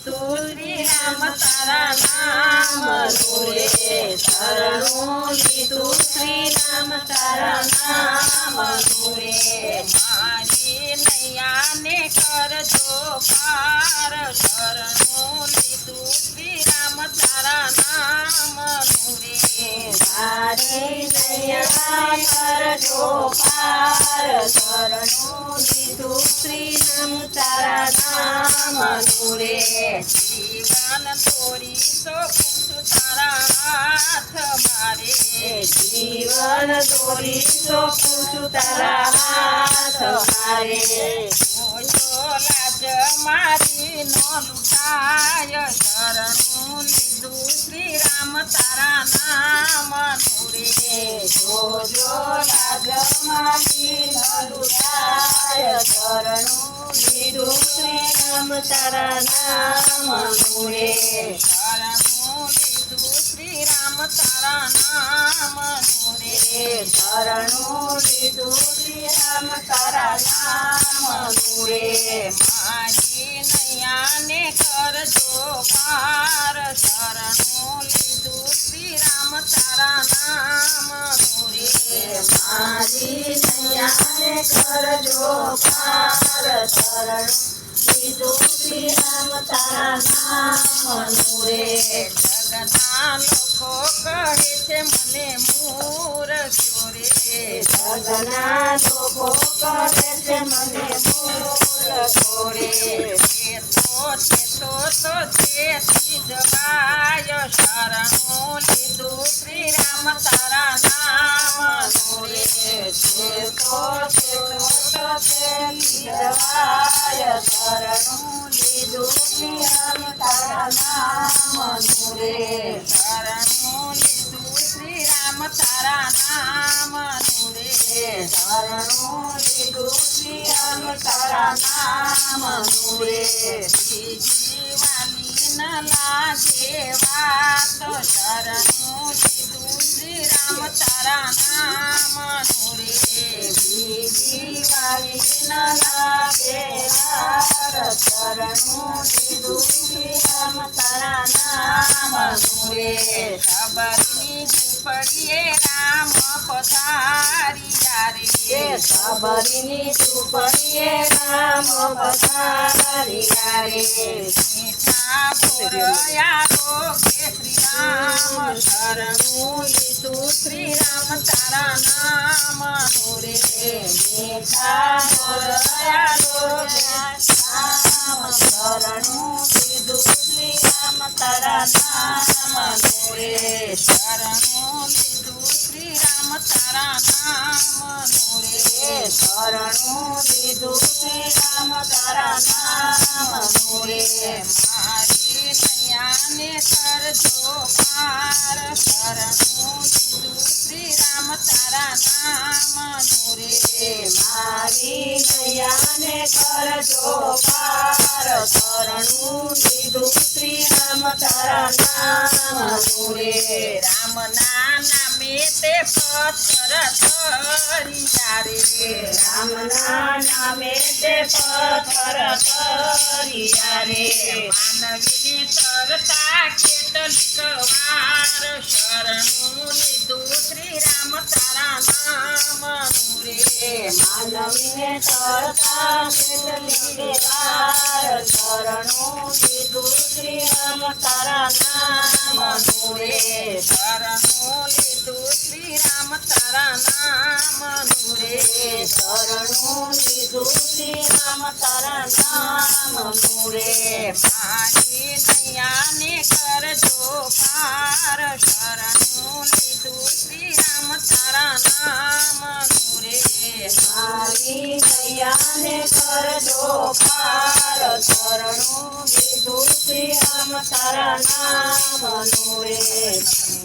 શ્રી રામ તારા નામનું રે શરણું લીધું શ્રી રામ તારા નામ રે મારી નૈયાને કરજો પાર શરણું લીધું શ્રી રામ તારા નામનું રે મારી નૈયા તારા નામનું રે જીવન તોરી પૂછું તારા હાથ મારે. જીવન તોરી પૂછું તારા હાથ મારે. લાજ મારી નો લૂંટાય શરણું લીધું શ્રી રામ તારા નામ રે જોજો લાજ મારી નો લૂંટાય શરણું લીધું શ્રી રામ તારા નામ ગુણે શરણું લીધું શ્રી રામ તારા નામ ગુણે શરણું લીધું શ્રી રામ તારા નામ ગુણે મારી નૈયાને કરજો પાર. કરજો પાર શરણું શ્રી રામ તારા નામ રે. જગના લોકો મને મૂર રે જગના લોકો કહે છે મને મૂર્ખ્યો રે ચેતો ચેતો તો ચેતી જવાય શરણું લીધું શ્રી તારા નામ રે શરણું લીધું શ્રી રામ તારા નામ રે શરણું લીધું શ્રી બીજી ન લાગે વાત શરણું તારા નામ રે બીજી વાલી ન લાગે. શરણું લીધું શ્રી રામ તારા નામ રે ખબરની ઝૂંપડીએ રામ પધાર્યા રે ખબરની ઝૂંપડીએ રામ પધાર્યા રે શ્રી રામ તારા નામ રે મીઠા રામ તારા નામ રે શરણું લીધું શ્રી રામ તારા નામ રે શરણું લીધું શ્રી રામ તારા નામ મારી નૈયાને કરજો પાર શરણું લીધું શ્રી રામ તારા નામ. મારી દયાને કરજો પાર. શરણું લીધું શ્રી રામ તારા રામ ના નામે તે પથ્થર ધરિયા રે. રામ ના નામે તે પથ્થર ધરિયા રે. માનવીને તરતા કેટલીક વાર શરણું લીધું શ્રી રામ તારા રે માનવીને તરતા કેટલી વાર શરણું લીધું શ્રી રામ તારા નામ નુરે શરણું લીધું શ્રી રામ તારા નામ નુરે શરણું લીધું શ્રી રામ તારા નામ નુરે મારી નૈયાને કરજો પાર શરણું લીધું શ્રી રામ તારા નામ મારી નૈયાને કરજો પાર. શરણું લીધું શ્રી રામ તારા નામ રે.